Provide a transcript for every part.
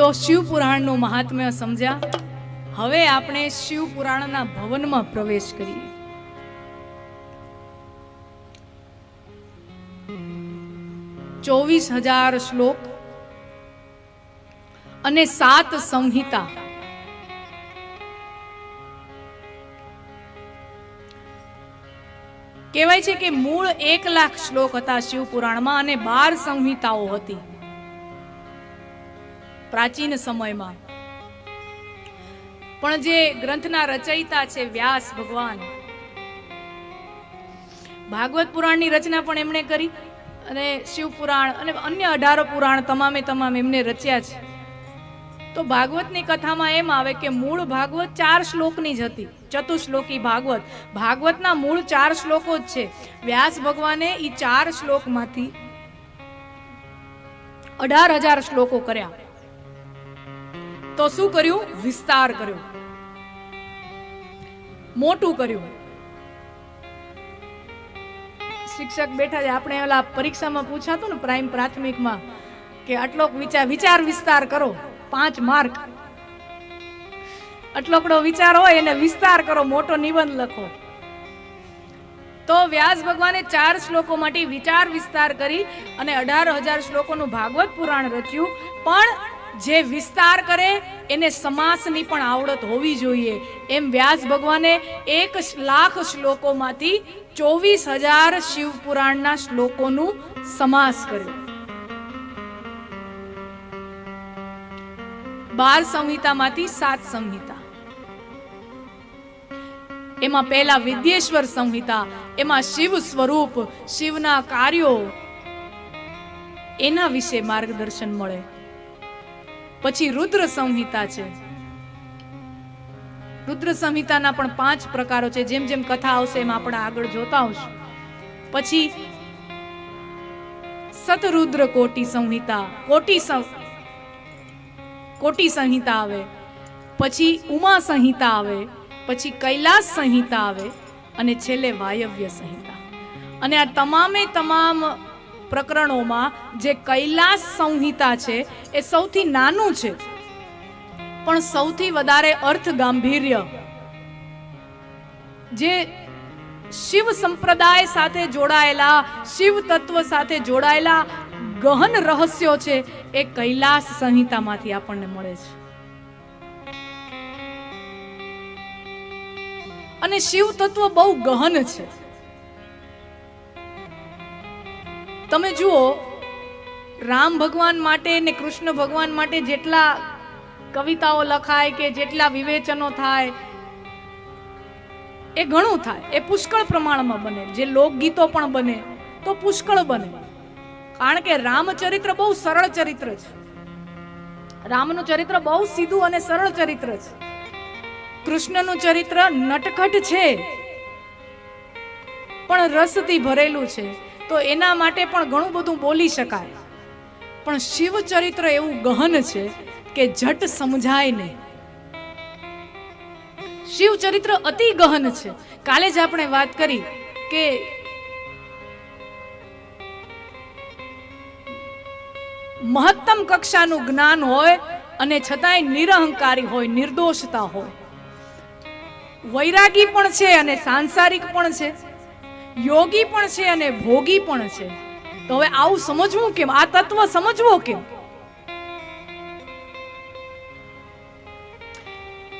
તો શિવ પુરાણનું મહાત્મ્ય સમજ્યા. હવે આપણે શિવ પુરાણના ભવનમાં પ્રવેશ કરીએ. ચોવીસ હજાર શ્લોક અને સાત સંહિતા. કહેવાય છે કે મૂળ એક લાખ શ્લોક હતા શિવ પુરાણમાં અને બાર સંહિતાઓ હતી. પ્રાચીન સમયમાં. પણ જે ગ્રંથના રચયિતા છે વ્યાસ ભગવાન. ભાગવત પુરાણની રચના પણ એમણે કરી અને શિવ પુરાણ અને અન્ય અઢારો પુરાણ તમામે તમામ એમને રચ્યા છે. તો ભાગવતની કથામાં એમ આવે કે મૂળ ભાગવત ચાર શ્લોકની જ હતી. ચતુશ્લોકી ભાગવત. ભાગવતના મૂળ ચાર શ્લોકો જ છે. વ્યાસ ભગવાને એ ચાર શ્લોકમાંથી અઢાર હજાર શ્લોકો કર્યા. તો શું કર્યું? વિસ્તાર કર્યો. મોટું કર્યું. શિક્ષક બેઠા છે. આપણે ઓલા પરીક્ષામાં પૂછાતું ને પ્રાઇમ પ્રાથમિકમાં કે આટલો વિચાર વિચાર વિસ્તાર કરો. પાંચ માર્ક. આટલોકડો વિચાર હોય એને વિસ્તાર કરો. મોટો નિબંધ લખો. તો વ્યાસ ભગવાને ચાર શ્લોકો માટે વિચાર વિસ્તાર કરી અને અઢાર હજાર શ્લોકોનું ભાગવત પુરાણ રચ્યું. પણ જે વિસ્તાર કરે, એને સમાસની પણ આવડત હોવી જોઈએ. એમ વ્યાસ ભગવાને એક લાખ શ્લોકોમાંથી ચોવીસ હજાર શિવ પુરાણના શ્લોકોનું સમાસ કર્યું. બાર સંહિતામાંથી સાત સંહિતા. એમાં પહેલા વિદ્યેશ્વર સંહિતા, એમાં શિવ સ્વરૂપ, શિવના કાર્યો, એના વિશે માર્ગદર્શન મળે. પછી રુદ્ર સંહિતા છે. રુદ્ર સંહિતાના પણ પાંચ પ્રકારો છે. જેમ જેમ કથા આવશે એમ આપણે આગળ જોતા આવશું પછી સતરુદ્ર કોટી સંહિતા. કોટી કોટી સંહિતા આવે. પછી ઉમા સંહિતા આવે. પછી કૈલાસ સંહિતા આવે. અને છેલ્લે વાયવ્ય સંહિતા. અને આ તમામે તમામ પ્રકરણોમાં જે કૈલાસ સંહિતા છે એ સૌથી નાનું છે. પણ સૌથી વધારે અર્થ ગાંભીર્ય જે શિવ સંપ્રદાય સાથે જોડાયેલા, શિવ તત્વ સાથે જોડાયેલા ગહન રહસ્યો છે એ કૈલાસ સંહિતામાંથી આપણને મળે છે. અને શિવ તત્વ બહુ ગહન છે. તમે જુઓ, રામ ભગવાન માટે ને કૃષ્ણ ભગવાન માટે જેટલા કવિતાઓ લખાય કે જેટલા વિવેચનો થાય, એ ઘણું થાય. એ પુષ્કળ પ્રમાણમાં બને. જે લોકગીતો પણ બને, તો પુષ્કળ બને. કારણ કે રામચરિત્ર બહુ સરળ ચરિત્ર છે. રામનું ચરિત્ર બહુ સીધું અને સરળ ચરિત્ર છે. કૃષ્ણનું ચરિત્ર નટખટ છે. પણ રસથી ભરેલું છે. તો એના માટે પણ ઘણું બધું બોલી શકાય. પણ શિવચરિત્ર એવું ગહન છે કે જટ સમજાય નહીં. શિવચરિત્ર અતિ ગહન છે. કાલે જ આપણે વાત કરી કે મહત્તમ કક્ષાનું જ્ઞાન હોય અને છતાંય નિરહંકારી હોય, નિર્દોષતા હોય. વૈરાગી પણ છે અને સાંસારિક પણ છે. યોગી પણ છે અને ભોગી પણ છે. તો હવે આવું સમજવું કેમ? આ તત્વ સમજવો કેમ?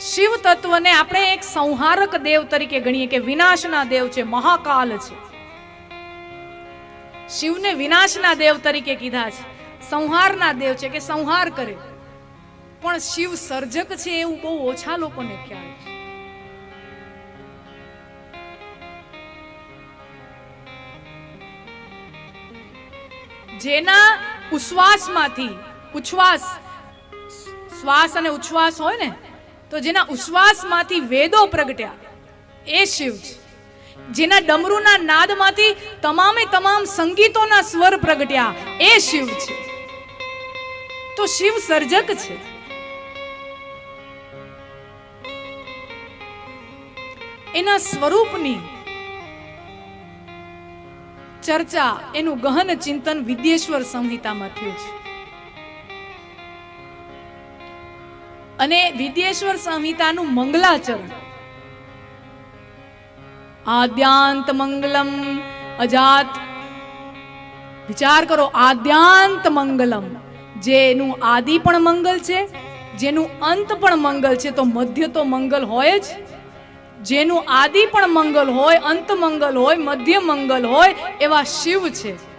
શિવ તત્વને આપણે એક સંહારક દેવ તરીકે ગણીએ કે વિનાશના દેવ છે, મહાકાલ છે. શિવને વિનાશના દેવ તરીકે કીધા છે, સંહારના દેવ છે કે સંહાર કરે. પણ શિવ સર્જક છે એવું બહુ ઓછા લોકોને ખ્યાલ છે. જેના ઉશ્વાસમાંથી, ઉચ્છ્વાસ, શ્વાસ અને ઉચ્છ્વાસ હોય ને, તો જેના ઉશ્વાસમાંથી વેદો પ્રગટ્યા, એ શિવ છે. જેના ડમરુના નાદમાંથી તમામે તમામ સંગીતોના સ્વર પ્રગટ્યા, એ શિવ છે. તો શિવ સર્જક છે. એના સ્વરૂપની ચર્ચા એનું ગહન ચિંતન વિદ્યેશ્વર સંહિતામાં થયું છે. અને વિદ્યેશ્વર સંહિતાનું મંગલાચરણ. આદ્યાંત મંગલમ અજાત. વિચાર કરો, આદ્યાંત મંગલમ. જેનું આદિ પણ મંગલ છે, જેનું અંત પણ મંગલ છે, તો મધ્ય તો મંગલ હોય જ. જેનું આદિ પણ મંગલ હોય, અંત મંગલ હોય, મધ્ય મંગલ હોય, એવા શિવ છે.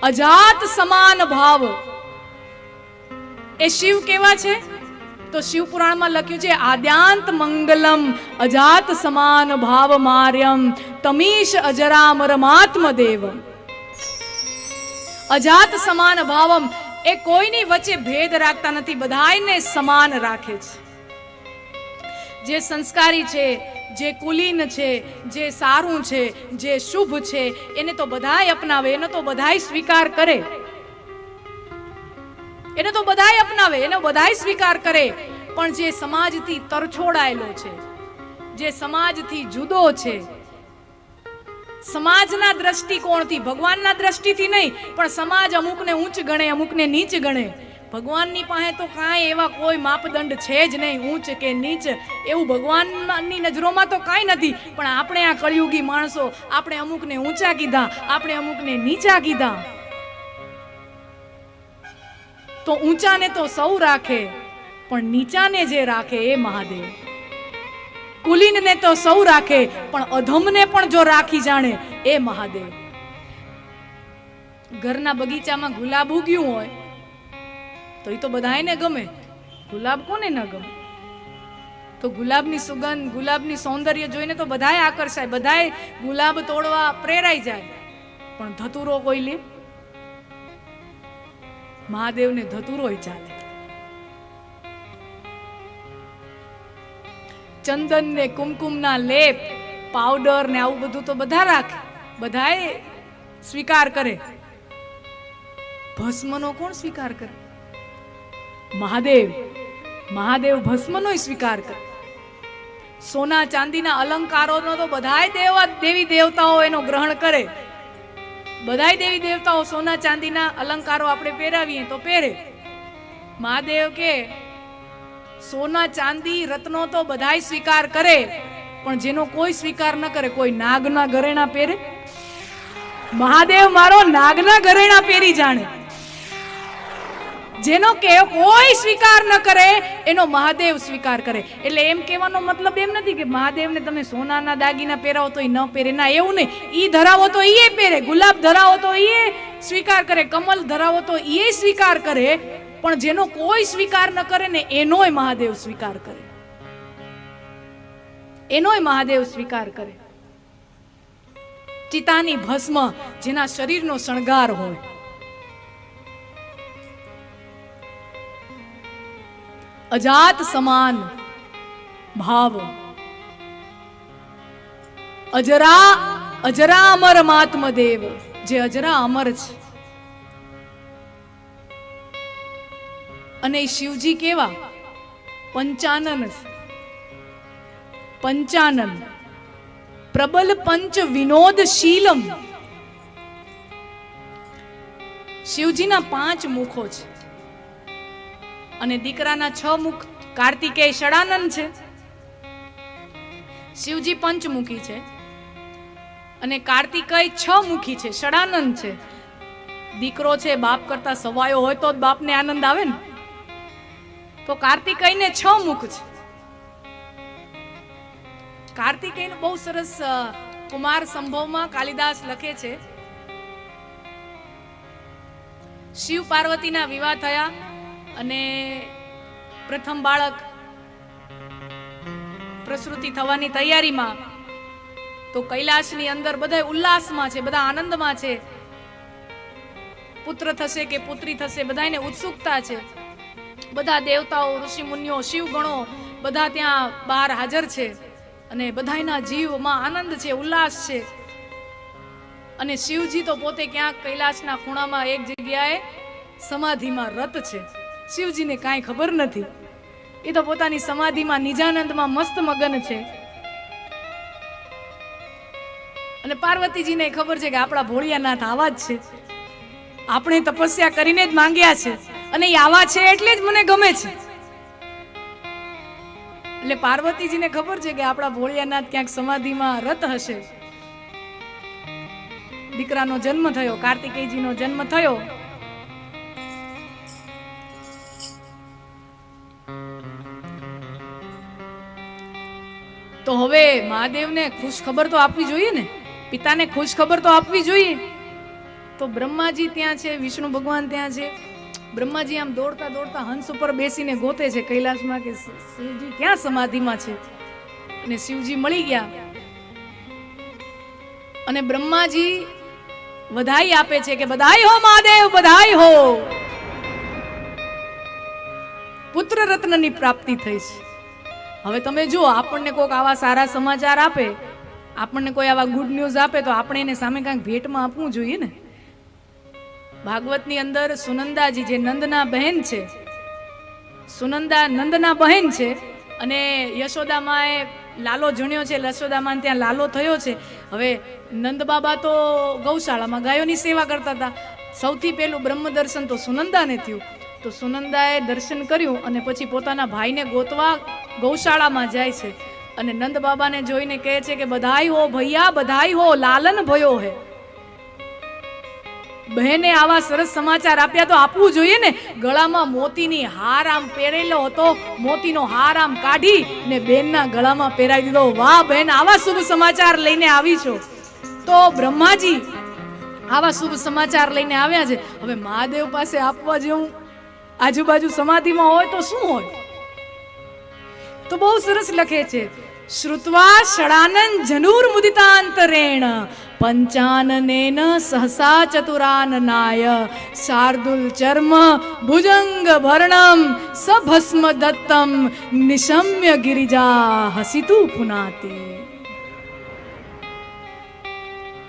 અજાત સમાન ભાવ. એ શિવ કેવા છે? તો શિવ પુરાણમાં લખ્યું છે, આદ્યાંત મંગલમ, અજાત સમાન ભાવ માર્યમ, તમીશ અજરામરમાત્મ દેવમ. અજાત સમાન ભાવમ એ કોઈની વચ્ચે ભેદ રાખતા નથી બધાને સમાન રાખે છે. જે સંસ્કારી છે, જે કુલીન છે, જે સારું છે, જે શુભ છે, એને તો બધાય અપનાવે, એનો તો બધાય સ્વીકાર કરે. એને તો બધાય અપનાવે, એનો બધાય સ્વીકાર કરે. પણ જે સમાજથી તરછોડાયેલો છે, જે સમાજથી જુદો છે, સમાજના દ્રષ્ટિકોણથી, ભગવાનના દ્રષ્ટિથી નહીં, પણ સમાજ અમુકને ઊંચ ગણે, અમુકને નીચ ગણે. ભગવાનની પાસે તો કાંઈ એવા કોઈ માપદંડ છે જ નહીં, ઊંચ કે નીચ. એવું ભગવાનની નજરોમાં તો કાંઈ નથી. પણ આપણે આ કળિયુગી માણસો, આપણે અમુકને ઊંચા કીધા, આપણે અમુકને નીચા કીધા. તો ઊંચાને તો સૌ રાખે, પણ નીચાને જે રાખે એ મહાદેવ. કુલીનને તો સૌ રાખે, પણ અધમને પણ જો રાખી જાણે એ મહાદેવ. ઘરના બગીચામાં ગુલાબ ઉગ્યું હોય તો એ તો બધાને ગમે. ગુલાબ કોને ન ગમે? તો ગુલાબની સુગંધ, ગુલાબની સૌંદર્ય જોઈને તો બધાય આકર્ષાય બધાએ ગુલાબ તોડવા પ્રેરાઈ જાય. પણ ધતુરો કોઈ લે? મહાદેવને ધતુરોય ચાલે ચંદન ને કુમકુમના લેપ, પાવડર ને આવું બધું તો બધા રાખે. બધાએ સ્વીકાર કરે. ભસ્મનો કોણ સ્વીકાર કરે? મહાદેવ મહાદેવ ભસ્મનો સ્વીકાર કરે. સોના ચાંદીના અલંકારોનો તો બધાય દેવા દેવી દેવતાઓ એનો ગ્રહણ કરે. બધાય દેવી દેવતાઓ સોના ચાંદીના અલંકારો આપણે પહેરાવીએ તો પહેરે. મહાદેવ કે, સોના ચાંદી રત્નો તો બધાય સ્વીકાર કરે, પણ જેનો કોઈ સ્વીકાર ન કરે, કોઈ નાગના ઘરેણા પહેરે. મહાદેવ મારો નાગના ઘરેણા પહેરી જાણે. જેનો કે કોઈ સ્વીકાર ન કરે, એનો મહાદેવ સ્વીકાર કરે. એટલે એમ કહેવાનો મતલબ એમ નથી કે મહાદેવને તમે સોનાના દાગીના પહેરાવો તો એ ન પહેરે. ના, એવું નહીં. ઈ ધરાવો તો એ પહેરે. ગુલાબ ધરાવો તો એ સ્વીકાર કરે. કમલ ધરાવો તો એ સ્વીકાર કરે. પણ જેનો કોઈ સ્વીકાર ન કરે ને એનોય મહાદેવ સ્વીકાર કરે. એનોય મહાદેવ સ્વીકાર કરે. ચિતાની ભસ્મ જેના શરીરનો શણગાર હોય. અજાત સમાન ભાવ. અજરા અજરા અમર માત્મદેવ જે અજરા અમર છે. અને શિવજી કેવા? પંચાનન પંચાનન. પ્રબલ પંચ વિનોદશીલમ શિવજીના પાંચ મુખો છે. અને દીકરાના છ મુખ કાર્તિકેય ષડાનંદ છે. શિવજી પંચમુખી છે. અને કાર્તિકેય છ મુખી છે. ષડાનંદ છે. દીકરો છે, બાપ કરતા સવાયો હોય તો જ બાપને આનંદ આવે ને. તો કાર્તિકેયને છ મુખ છે. કાર્તિકેયનું બહુ સરસ કુમાર સંભવમાં કાલિદાસ લખે છે. શિવ પાર્વતીના વિવાહ થયા. અને પ્રથમ બાળક પ્રસૃતિ થવાની તૈયારીમાં તો કૈલાસની અંદર બધા ઉલ્લાસમાં છે, બધા આનંદમાં છે. પુત્ર થશે કે પુત્રી થશે બધાને ઉત્સુકતા છે. બધા દેવતાઓ, ઋષિ મુનિઓ શિવ ગણો બધા ત્યાં બહાર હાજર છે અને બધાના જીવમાં આનંદ છે, ઉલ્લાસ છે. અને શિવજી તો પોતે ક્યાંક કૈલાસના ખૂણામાં એક જગ્યાએ સમાધિમાં રત છે. શિવજીને કાંઈ ખબર નથી. એ તો પોતાની સમાધિમાં નિજાનંદમાં મસ્ત મગન છે. અને પાર્વતીજીને ખબર છે કે આપણા ભોળિયાનાથ આવા જ છે. આપણે તપસ્યા કરીને જ માંગ્યા છે. અને એ આવા છે એટલે જ મને ગમે છે. એટલે પાર્વતીજીને ખબર છે કે આપણા ભોળિયાનાથ ક્યાંક સમાધિમાં રત હશે. દીકરાનો જન્મ થયો, કાર્તિકેયજીનો જન્મ થયો. તો હવે મહાદેવને ખુશ ખબર તો આપવી જોઈએ ને? પિતાને ખુશ ખબર તો આપવી જોઈએ. તો બ્રહ્માજી ત્યાં છે, વિષ્ણુ ભગવાન ત્યાં છે. બ્રહ્માજી આમ દોડતા દોડતા હંસ ઉપર બેસીને ગોતે છે કૈલાસમાં કે શિવજી ક્યાં સમાધિમાં છે? અને શિવજી મળી ગયા. અને બ્રહ્માજી વધાઈ આપે છે કે બધાઈ હો મહાદેવ બધાઈ હો. પુત્ર રત્નની પ્રાપ્તિ થઈ છે. હવે તમે જુઓ, આપણને કોઈક આવા સારા સમાચાર આપે, આપણને કોઈ આવા ગુડ ન્યૂઝ આપે, તો આપણે એને સામે કાંઈક ભેટમાં આપવું જોઈએ ને? ભાગવતની અંદર સુનંદાજી જે નંદના બહેન છે, સુનંદા નંદના બહેન છે, અને યશોદામાએ લાલો જણ્યો છે યશોદામાને ત્યાં લાલો થયો છે. હવે નંદ બાબા તો ગૌશાળામાં ગાયોની સેવા કરતા હતા. સૌથી પહેલું બ્રહ્મ દર્શન તો સુનંદાને થયું. તો સુનંદાએ દર્શન કર્યું અને પછી પોતાના ભાઈને ગોતવા ગૌશાળામાં જાય છે. અને નંદ બાબાને જોઈને કહે છે કે બધાઈ હો ભૈયા બધાઈ હો લાલન ભયો હે. બહેને આવા સરસ સમાચાર આપ્યા તો આપવું જોઈએ ને. ગળામાં મોતીની હાર આમ પહેરેલો હતો, મોતીનો હાર આમ કાઢી ને બેનના ગળામાં પહેરાવી દીધો. વાહ બેન, આવા શુભ સમાચાર લઈને આવી છો. તો બ્રહ્માજી આવા શુભ સમાચાર લઈને આવ્યા છે. હવે મહાદેવ પાસે આપવા જેવું આજુબાજુ સમાધિમાં હોય તો શું હોય? તો બહુ સરસ લખે છે. શ્રુત્વા ષડાનન જનુર મુદિતાંતરેણ પંચાનનેન સહસા ચતુરાનનાય શાર્દુલ ચર્મ ભુજંગ ભરણમ સભસ્મ દત્તમ નિશમ્ય ગિરિજા હસિતુ પુનાતિ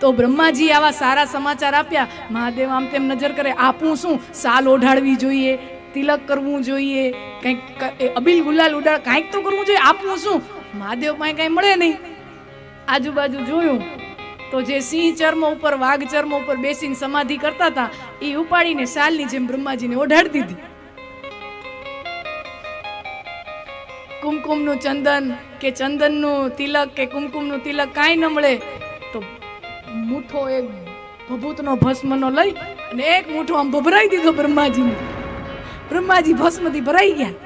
તો બ્રહ્માજી આવા સારા સમાચાર આપ્યા મહાદેવ આમ તેમ નજર કરે આપું શું સાલ ઓઢાડવી જોઈએ તિલક કરવું જોઈએ, કંઈક અબિલ એ ગુલાલ ઉડાડ, કાંઈક તો કરવું જોઈએ. આપવું શું? મહાદેવ પાસે કાંઈ મળે નહીં. આજુબાજુ જોયું તો જે સિંહ ચર્મ ઉપર, વાઘ ચર્મ ઉપર બેસીને સમાધિ કરતા હતા, એ ઉપાડીને શાલની જેમ બ્રહ્માજીને ઓઢાડી દીધી. કુમકુમનું ચંદન કે ચંદનનું તિલક કે કુમકુમનું તિલક કાંઈ ન મળે, તો મૂઠો એક ભભૂતનો ભસ્મનો લઈ અને એક મૂઠો આમ ભભરાઈ દીધો બ્રહ્માજીને. બ્રહ્માજી ભસ્મથી ભરાઈ ગયા.